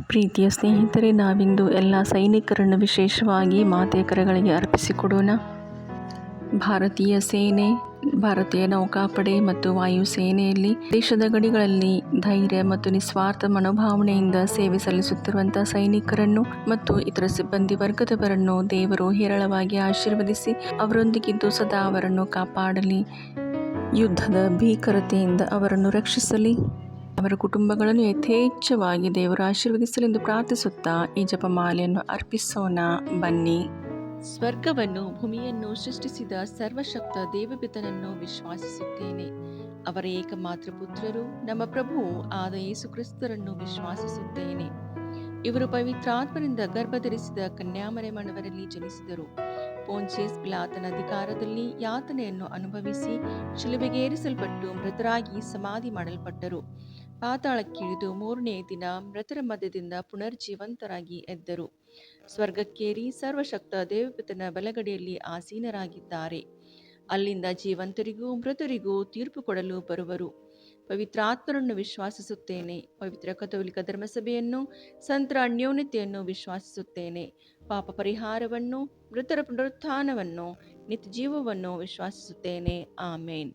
ಪ್ರೀತಿಯ ಸ್ನೇಹಿತರೆ, ನಾವಿಂದು ಎಲ್ಲ ಸೈನಿಕರನ್ನು ವಿಶೇಷವಾಗಿ ಮಾತೆಯ ಕರೆಗಳಿಗೆ ಅರ್ಪಿಸಿಕೊಡೋಣ. ಭಾರತೀಯ ಸೇನೆ, ಭಾರತೀಯ ನೌಕಾಪಡೆ ಮತ್ತು ವಾಯುಸೇನೆಯಲ್ಲಿ ದೇಶದ ಗಡಿಗಳಲ್ಲಿ ಧೈರ್ಯ ಮತ್ತು ನಿಸ್ವಾರ್ಥ ಮನೋಭಾವನೆಯಿಂದ ಸೇವೆ ಸಲ್ಲಿಸುತ್ತಿರುವಂಥ ಸೈನಿಕರನ್ನು ಮತ್ತು ಇತರ ಸಿಬ್ಬಂದಿ ವರ್ಗದವರನ್ನು ದೇವರು ಹೇರಳವಾಗಿ ಆಶೀರ್ವದಿಸಿ ಅವರೊಂದಿಗಿದ್ದು ಸದಾ ಅವರನ್ನು ಕಾಪಾಡಲಿ. ಯುದ್ಧದ ಭೀಕರತೆಯಿಂದ ಅವರನ್ನು ರಕ್ಷಿಸಲಿ. ಅವರ ಕುಟುಂಬಗಳನ್ನು ಯಥೇಚ್ಛವಾಗಿ ದೇವರು ಆಶೀರ್ವದಿಸಲೆಂದು ಪ್ರಾರ್ಥಿಸುತ್ತಾ ಈ ಜಪಮಾಲೆಯನ್ನು ಅರ್ಪಿಸೋಣ. ಬನ್ನಿ. ಸ್ವರ್ಗವನ್ನು, ಭೂಮಿಯನ್ನು ಸೃಷ್ಟಿಸಿದ ಸರ್ವಶಕ್ತ ದೇವಪಿತನನ್ನು ವಿಶ್ವಾಸಿಸುತ್ತೇನೆ. ಅವರ ಏಕಮಾತ್ರ ಪುತ್ರರು ನಮ್ಮ ಪ್ರಭು ಆದ ಯೇಸು ಕ್ರಿಸ್ತರನ್ನು ವಿಶ್ವಾಸಿಸುತ್ತೇನೆ. ಇವರು ಪವಿತ್ರಾತ್ಮರಿಂದ ಗರ್ಭಧರಿಸಿದ ಕನ್ಯಾಮರೆ ಮಣವರಲ್ಲಿ ಜನಿಸಿದರು. ಪೋಂಚೇಸ್ ಪಿಲಾತನ ಅಧಿಕಾರದಲ್ಲಿ ಯಾತನೆಯನ್ನು ಅನುಭವಿಸಿ ಶಿಲುಬೆಗೇರಿಸಲ್ಪಟ್ಟು ಮೃತರಾಗಿ ಸಮಾಧಿ ಮಾಡಲ್ಪಟ್ಟರು. ಪಾತಾಳಕ್ಕಿಳಿದು ಮೂರನೇ ದಿನ ಮೃತರ ಮಧ್ಯದಿಂದ ಪುನರ್ಜೀವಂತರಾಗಿ ಎದ್ದರು. ಸ್ವರ್ಗಕ್ಕೇರಿ ಸರ್ವಶಕ್ತ ದೇವಪಿತನ ಬಲಗಡೆಯಲ್ಲಿ ಆಸೀನರಾಗಿದ್ದಾರೆ. ಅಲ್ಲಿಂದ ಜೀವಂತರಿಗೂ ಮೃತರಿಗೂ ತೀರ್ಪು ಕೊಡಲು ಬರುವರು. ಪವಿತ್ರಾತ್ಮರನ್ನು ವಿಶ್ವಾಸಿಸುತ್ತೇನೆ. ಪವಿತ್ರ ಕಥೋಲಿಕ ಧರ್ಮಸಭೆಯನ್ನು, ಸಂತರ ಅನ್ಯೋನ್ಯತೆಯನ್ನು ವಿಶ್ವಾಸಿಸುತ್ತೇನೆ. ಪಾಪ ಪರಿಹಾರವನ್ನು, ಮೃತರ ಪುನರುತ್ಥಾನವನ್ನು, ನಿತ್ಯ ಜೀವವನ್ನು ವಿಶ್ವಾಸಿಸುತ್ತೇನೆ. ಆಮೇನ್.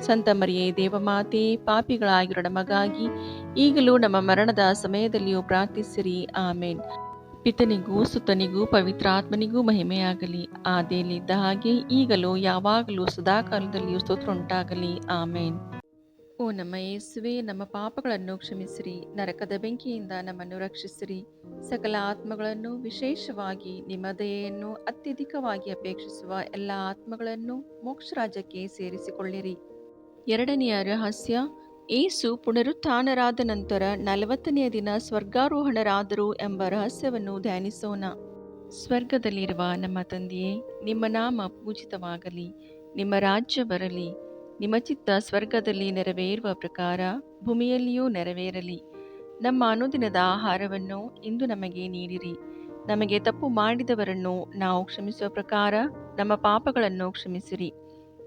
ಸಂತ ಮರಿಯೇ, ದೇವಮಾತೆ, ಪಾಪಿಗಳಾಗಿರೋ ನಮಗಾಗಿ ಈಗಲೂ ನಮ್ಮ ಮರಣದ ಸಮಯದಲ್ಲಿಯೂ ಪ್ರಾರ್ಥಿಸಿರಿ. ಆಮೇನ್. ಪಿತನಿಗೂ ಸುತನಿಗೂ ಪವಿತ್ರಾತ್ಮನಿಗೂ ಮಹಿಮೆಯಾಗಲಿ. ಆದೇಲಿದ್ದ ಹಾಗೆ ಈಗಲೂ, ಯಾವಾಗಲೂ, ಸದಾಕಾಲದಲ್ಲಿಯೂ ಸ್ತೋತ್ರ ಉಂಟಾಗಲಿ ಆಮೇನ್. ಓ ನಮ್ಮ ಯೇಸುವೆ, ನಮ್ಮ ಪಾಪಗಳನ್ನು ಕ್ಷಮಿಸಿರಿ. ನರಕದ ಬೆಂಕಿಯಿಂದ ನಮ್ಮನ್ನು ರಕ್ಷಿಸಿರಿ. ಸಕಲ ಆತ್ಮಗಳನ್ನು ವಿಶೇಷವಾಗಿ ನಿಮ್ಮ ದಯೆಯನ್ನು ಅತ್ಯಧಿಕವಾಗಿ ಅಪೇಕ್ಷಿಸುವ ಎಲ್ಲ ಆತ್ಮಗಳನ್ನು ಮೋಕ್ಷ ರಾಜ್ಯಕ್ಕೆ ಸೇರಿಸಿಕೊಳ್ಳಿರಿ. ಎರಡನೆಯ ರಹಸ್ಯ, ಏಸು ಪುನರುತ್ಥಾನರಾದ ನಂತರ ನಲವತ್ತನೆಯ ದಿನ ಸ್ವರ್ಗಾರೋಹಣರಾದರು ಎಂಬ ರಹಸ್ಯವನ್ನು ಧ್ಯಾನಿಸೋಣ. ಸ್ವರ್ಗದಲ್ಲಿರುವ ನಮ್ಮ ತಂದೆಯೇ, ನಿಮ್ಮ ನಾಮ ಪೂಜಿತವಾಗಲಿ, ನಿಮ್ಮ ರಾಜ್ಯ ಬರಲಿ, ನಿಮ್ಮ ಚಿತ್ತ ಸ್ವರ್ಗದಲ್ಲಿ ನೆರವೇರುವ ಪ್ರಕಾರ ಭೂಮಿಯಲ್ಲಿಯೂ ನೆರವೇರಲಿ. ನಮ್ಮ ಅನುದಿನದ ಆಹಾರವನ್ನು ಇಂದು ನಮಗೆ ನೀಡಿರಿ. ನಮಗೆ ತಪ್ಪು ಮಾಡಿದವರನ್ನು ನಾವು ಕ್ಷಮಿಸುವ ಪ್ರಕಾರ ನಮ್ಮ ಪಾಪಗಳನ್ನು ಕ್ಷಮಿಸಿರಿ.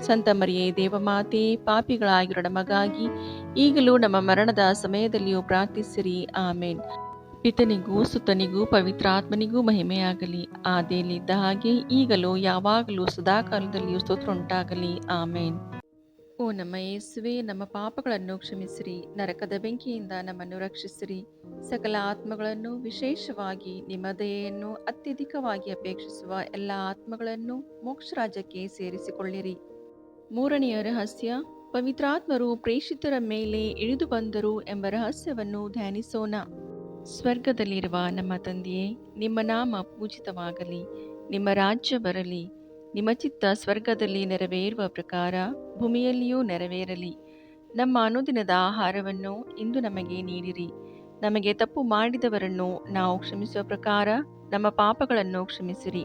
ಸಂತ ಮರಿಯೇ ದೇವಮಾತೆ ಪಾಪಿಗಳಾಗಿರೋ ನಮಗಾಗಿ ಈಗಲೂ ನಮ್ಮ ಮರಣದ ಸಮಯದಲ್ಲಿಯೂ ಪ್ರಾರ್ಥಿಸಿರಿ. ಆಮೇನ್. ಪಿತನಿಗೂ, ಸುತನಿಗೂ, ಪವಿತ್ರಾತ್ಮನಿಗೂ ಮಹಿಮೆಯಾಗಲಿ. ಆದೇಲಿದ್ದ ಹಾಗೆ ಈಗಲೂ, ಯಾವಾಗಲೂ, ಸದಾಕಾಲದಲ್ಲಿಯೂ ಸ್ತೋತ್ರ ಉಂಟಾಗಲಿ ಆಮೇನ್. ಓ ನಮ್ಮ ಯೇಸುವೆ, ನಮ್ಮ ಪಾಪಗಳನ್ನು ಕ್ಷಮಿಸಿರಿ. ನರಕದ ಬೆಂಕಿಯಿಂದ ನಮ್ಮನ್ನು ರಕ್ಷಿಸಿರಿ. ಸಕಲ ಆತ್ಮಗಳನ್ನು ವಿಶೇಷವಾಗಿ ನಿಮ್ಮ ದಯೆಯನ್ನು ಅತ್ಯಧಿಕವಾಗಿ ಅಪೇಕ್ಷಿಸುವ ಎಲ್ಲ ಆತ್ಮಗಳನ್ನು ಮೋಕ್ಷ ರಾಜ್ಯಕ್ಕೆ ಸೇರಿಸಿಕೊಳ್ಳಿರಿ. ಮೂರನೆಯ ರಹಸ್ಯ, ಪವಿತ್ರಾತ್ಮರು ಪ್ರೇಷಿತರ ಮೇಲೆ ಇಳಿದು ಬಂದರು ಎಂಬ ರಹಸ್ಯವನ್ನು ಧ್ಯಾನಿಸೋಣ. ಸ್ವರ್ಗದಲ್ಲಿರುವ ನಮ್ಮ ತಂದೆಯೇ, ನಿಮ್ಮ ನಾಮ ಪೂಜಿತವಾಗಲಿ, ನಿಮ್ಮ ರಾಜ್ಯ ಬರಲಿ, ನಿಮ್ಮ ಚಿತ್ತ ಸ್ವರ್ಗದಲ್ಲಿ ನೆರವೇರುವ ಪ್ರಕಾರ ಭೂಮಿಯಲ್ಲಿಯೂ ನೆರವೇರಲಿ. ನಮ್ಮ ಅನುದಿನದ ಆಹಾರವನ್ನು ಇಂದು ನಮಗೆ ನೀಡಿರಿ. ನಮಗೆ ತಪ್ಪು ಮಾಡಿದವರನ್ನು ನಾವು ಕ್ಷಮಿಸುವ ಪ್ರಕಾರ ನಮ್ಮ ಪಾಪಗಳನ್ನು ಕ್ಷಮಿಸಿರಿ.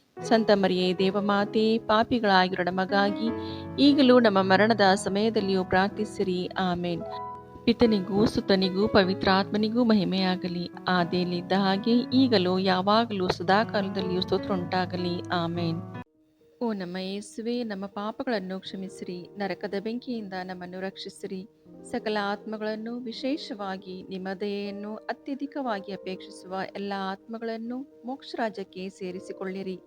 ಸಂತ ಮರಿಯೇ, ದೇವಮಾತೆ, ಪಾಪಿಗಳಾಗಿರೋ ನಮಗಾಗಿ ಈಗಲೂ ನಮ್ಮ ಮರಣದ ಸಮಯದಲ್ಲಿಯೂ ಪ್ರಾರ್ಥಿಸಿರಿ. ಆಮೇನ್. ಪಿತನಿಗೂ, ಸುತನಿಗೂ ಪವಿತ್ರಾತ್ಮನಿಗೂ ಮಹಿಮೆಯಾಗಲಿ. ಆದಿಯಲ್ಲಿದ್ದ ಹಾಗೆ ಈಗಲೂ, ಯಾವಾಗಲೂ, ಸದಾಕಾಲದಲ್ಲಿಯೂ ಸ್ತೋತ್ರ ಉಂಟಾಗಲಿ ಆಮೇನ್. ಓ ನಮ್ಮ ಯೇಸುವೆ, ನಮ್ಮ ಪಾಪಗಳನ್ನು ಕ್ಷಮಿಸಿರಿ. ನರಕದ ಬೆಂಕಿಯಿಂದ ನಮ್ಮನ್ನು ರಕ್ಷಿಸಿರಿ. ಸಕಲ ಆತ್ಮಗಳನ್ನು ವಿಶೇಷವಾಗಿ ನಿಮ್ಮ ದಯೆಯನ್ನು ಅತ್ಯಧಿಕವಾಗಿ ಅಪೇಕ್ಷಿಸುವ ಎಲ್ಲ ಆತ್ಮಗಳನ್ನು ಮೋಕ್ಷ ರಾಜ್ಯಕ್ಕೆ ಸೇರಿಸಿಕೊಳ್ಳಿರಿ.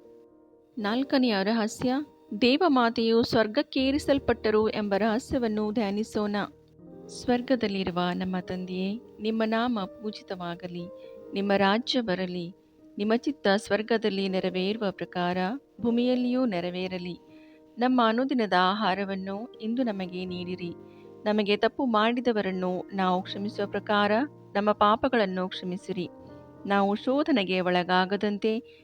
ನಾಲ್ಕನೆಯ ರಹಸ್ಯ, ದೇವಮಾತೆಯು ಸ್ವರ್ಗಕ್ಕೇರಿಸಲ್ಪಟ್ಟರು ಎಂಬ ರಹಸ್ಯವನ್ನು ಧ್ಯಾನಿಸೋಣ. ಸ್ವರ್ಗದಲ್ಲಿರುವ ನಮ್ಮ ತಂದೆಯೇ, ನಿಮ್ಮ ನಾಮ ಪೂಜಿತವಾಗಲಿ, ನಿಮ್ಮ ರಾಜ್ಯ ಬರಲಿ, ನಿಮ್ಮ ಚಿತ್ತ ಸ್ವರ್ಗದಲ್ಲಿ ನೆರವೇರುವ ಪ್ರಕಾರ ಭೂಮಿಯಲ್ಲಿಯೂ ನೆರವೇರಲಿ. ನಮ್ಮ ಅನುದಿನದ ಆಹಾರವನ್ನು ಇಂದು ನಮಗೆ ನೀಡಿರಿ. ನಮಗೆ ತಪ್ಪು ಮಾಡಿದವರನ್ನು ನಾವು ಕ್ಷಮಿಸುವ ಪ್ರಕಾರ ನಮ್ಮ ಪಾಪಗಳನ್ನು ಕ್ಷಮಿಸಿರಿ. ನಾವು ಶೋಧನೆಗೆ ಒಳಗಾಗದಂತೆ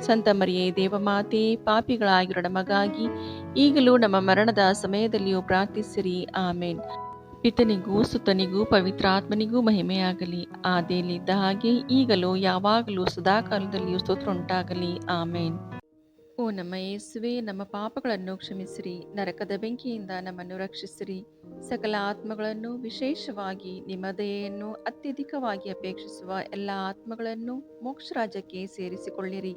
ಸಂತ ಮರಿಯೇ, ದೇವಮಾತೆ ಪಾಪಿಗಳಾಗಿರೋ ನಮಗಾಗಿ ಈಗಲೂ ನಮ್ಮ ಮರಣದ ಸಮಯದಲ್ಲಿಯೂ ಪ್ರಾರ್ಥಿಸಿರಿ. ಆಮೇನ್. ಪಿತನಿಗೂ, ಸುತನಿಗೂ ಪವಿತ್ರಾತ್ಮನಿಗೂ ಮಹಿಮೆಯಾಗಲಿ. ಆದೇಲಿದ್ದ ಹಾಗೆ ಈಗಲೂ, ಯಾವಾಗಲೂ, ಸದಾಕಾಲದಲ್ಲಿಯೂ ಸ್ತೋತ್ರ ಉಂಟಾಗಲಿ ಆಮೇನ್. ಓ ನಮ್ಮ ಯೇಸುವೆ, ನಮ್ಮ ಪಾಪಗಳನ್ನು ಕ್ಷಮಿಸಿರಿ. ನರಕದ ಬೆಂಕಿಯಿಂದ ನಮ್ಮನ್ನು ರಕ್ಷಿಸಿರಿ. ಸಕಲ ಆತ್ಮಗಳನ್ನು ವಿಶೇಷವಾಗಿ ನಿಮ್ಮ ದಯೆಯನ್ನು ಅತ್ಯಧಿಕವಾಗಿ ಅಪೇಕ್ಷಿಸುವ ಎಲ್ಲ ಆತ್ಮಗಳನ್ನು ಮೋಕ್ಷರಾಜಕ್ಕೆ ಸೇರಿಸಿಕೊಳ್ಳಿರಿ.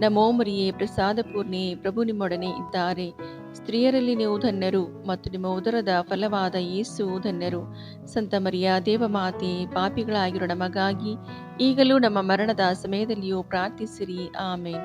ನಮೋ ಮರಿಯೇ ಪ್ರಸಾದ ಪೂರ್ಣೆ ಪ್ರಭು ನಿಮ್ಮೊಡನೆ ಇದ್ದಾರೆ. ಸ್ತ್ರೀಯರಲ್ಲಿ ನೀವು ಧನ್ಯರು ಮತ್ತು ನಿಮ್ಮ ಉದರದ ಫಲವಾದ ಯೇಸು ಧನ್ಯರು. ಸಂತ ಮರಿಯ, ದೇವಮಾತೆ, ಪಾಪಿಗಳಾಗಿರೋ ನಮಗಾಗಿ ಈಗಲೂ ನಮ್ಮ ಮರಣದ ಸಮಯದಲ್ಲಿಯೂ ಪ್ರಾರ್ಥಿಸಿರಿ. ಆಮೇನ್.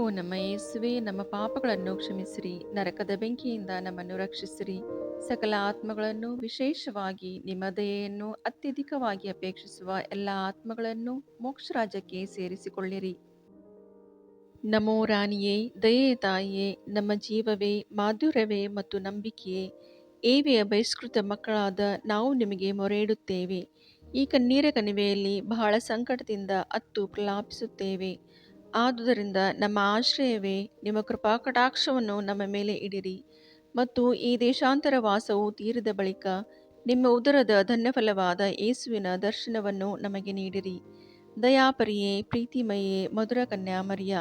ಓ ನಮ್ಮ ಯೇಸುವೆ, ನಮ್ಮ ಪಾಪಗಳನ್ನು ಕ್ಷಮಿಸಿರಿ, ನರಕದ ಬೆಂಕಿಯಿಂದ ನಮ್ಮನ್ನು ರಕ್ಷಿಸಿರಿ. ಸಕಲ ಆತ್ಮಗಳನ್ನು ವಿಶೇಷವಾಗಿ ನಿಮ್ಮ ದಯೆಯನ್ನು ಅತ್ಯಧಿಕವಾಗಿ ಅಪೇಕ್ಷಿಸುವ ಎಲ್ಲ ಆತ್ಮಗಳನ್ನು ಮೋಕ್ಷ ರಾಜ್ಯಕ್ಕೆ ಸೇರಿಸಿಕೊಳ್ಳಿರಿ. ನಮೋ ರಾಣಿಯೇ, ದಯೆಯ ತಾಯಿಯೇ, ನಮ್ಮ ಜೀವವೇ, ಮಾಧುರ್ಯವೇ ಮತ್ತು ನಂಬಿಕೆಯೇ, ಏವೆಯ ಬಹಿಷ್ಕೃತ ಮಕ್ಕಳಾದ ನಾವು ನಿಮಗೆ ಮೊರೆ ಇಡುತ್ತೇವೆ ಈ ಕಣ್ಣೀರ ಕಣಿವೆಯಲ್ಲಿ ಬಹಳ ಸಂಕಟದಿಂದ ಅತ್ತು ಪ್ರಲಾಪಿಸುತ್ತೇವೆ. ಆದುದರಿಂದ ನಮ್ಮ ಆಶ್ರಯವೇ, ನಿಮ್ಮ ಕೃಪಾ ಕಟಾಕ್ಷವನ್ನು ನಮ್ಮ ಮೇಲೆ ಇಡಿರಿ. ಮತ್ತು ಈ ದೇಶಾಂತರ ವಾಸವು ತೀರಿದ ಬಳಿಕ ನಿಮ್ಮ ಉದರದ ಧನ್ಯಫಲವಾದ ಯೇಸುವಿನ ದರ್ಶನವನ್ನು ನಮಗೆ ನೀಡಿರಿ. ದಯಾಪರಿಯೇ ಪ್ರೀತಿಮಯೇ ಮಧುರ ಕನ್ಯಾ ಕನ್ಯಾಮರಿಯ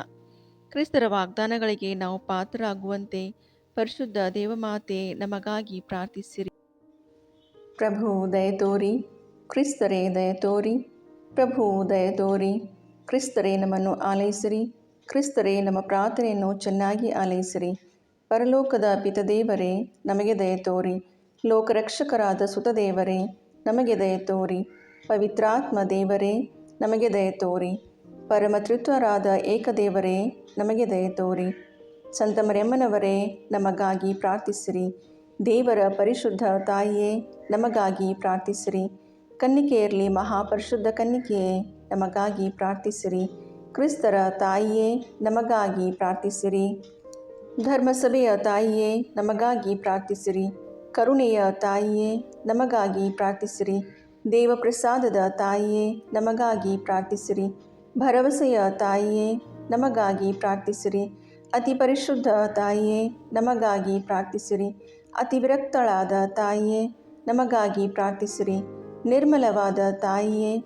ಕ್ರಿಸ್ತರ ವಾಗ್ದಾನಗಳಿಗೆ ನಾವು ಪಾತ್ರರಾಗುವಂತೆ ಪರಿಶುದ್ಧ ದೇವಮಾತೆ ನಮಗಾಗಿ ಪ್ರಾರ್ಥಿಸಿರಿ. ಪ್ರಭು ದಯತೋರಿ ಕ್ರಿಸ್ತರೇ ದಯತೋರಿ ಪ್ರಭು ದಯತೋರಿ ಕ್ರಿಸ್ತರೇ ನಮ್ಮನ್ನು ಆಲೈಸಿರಿ ಕ್ರಿಸ್ತರೇ ನಮ್ಮ ಪ್ರಾರ್ಥನೆಯನ್ನು ಚೆನ್ನಾಗಿ ಆಲೈಸಿರಿ ಪರಲೋಕದ ಪಿತದೇವರೇ, ನಮಗೆ ದಯ ತೋರಿ. ಲೋಕರಕ್ಷಕರಾದ ಸುತದೇವರೇ, ನಮಗೆ ದಯ ತೋರಿ. ಪವಿತ್ರಾತ್ಮ ದೇವರೇ, ನಮಗೆ ದಯ ತೋರಿ. ಪರಮತೃತ್ವರಾದ ಏಕದೇವರೇ, ನಮಗೆ ದಯತೋರಿ ಸಂತ ಮರೆಮ್ಮನವರೇ ನಮಗಾಗಿ ಪ್ರಾರ್ಥಿಸಿರಿ. ದೇವರ ಪರಿಶುದ್ಧ ತಾಯಿಯೇ, ನಮಗಾಗಿ ಪ್ರಾರ್ಥಿಸಿರಿ. ಕನ್ನಿಕೆಯಲ್ಲಿ ಮಹಾಪರಿಶುದ್ಧ ಕನ್ನಿಕೆಯೇ ನಮಗಾಗಿ ಪ್ರಾರ್ಥಿಸಿರಿ. ಕ್ರಿಸ್ತರ ತಾಯಿಯೇ, ನಮಗಾಗಿ ಪ್ರಾರ್ಥಿಸಿರಿ. ಧರ್ಮಸಭೆಯ ತಾಯಿಯೇ, ನಮಗಾಗಿ ಪ್ರಾರ್ಥಿಸಿರಿ. ಕರುಣೆಯ ತಾಯಿಯೇ, ನಮಗಾಗಿ ಪ್ರಾರ್ಥಿಸಿರಿ. ದೇವಪ್ರಸಾದದ ತಾಯಿಯೇ, ನಮಗಾಗಿ ಪ್ರಾರ್ಥಿಸಿರಿ. ಭರವಸೆಯ ತಾಯಿಯೇ, ನಮಗಾಗಿ ಪ್ರಾರ್ಥಿಸಿರಿ. ಅತಿ ಪರಿಶುದ್ಧ ತಾಯಿಯೇ, ನಮಗಾಗಿ ಪ್ರಾರ್ಥಿಸಿರಿ. ಅತಿ ವಿರಕ್ತಳಾದ ತಾಯಿಯೇ, ನಮಗಾಗಿ ಪ್ರಾರ್ಥಿಸಿರಿ. ನಿರ್ಮಲವಾದ ತಾಯಿಯೇ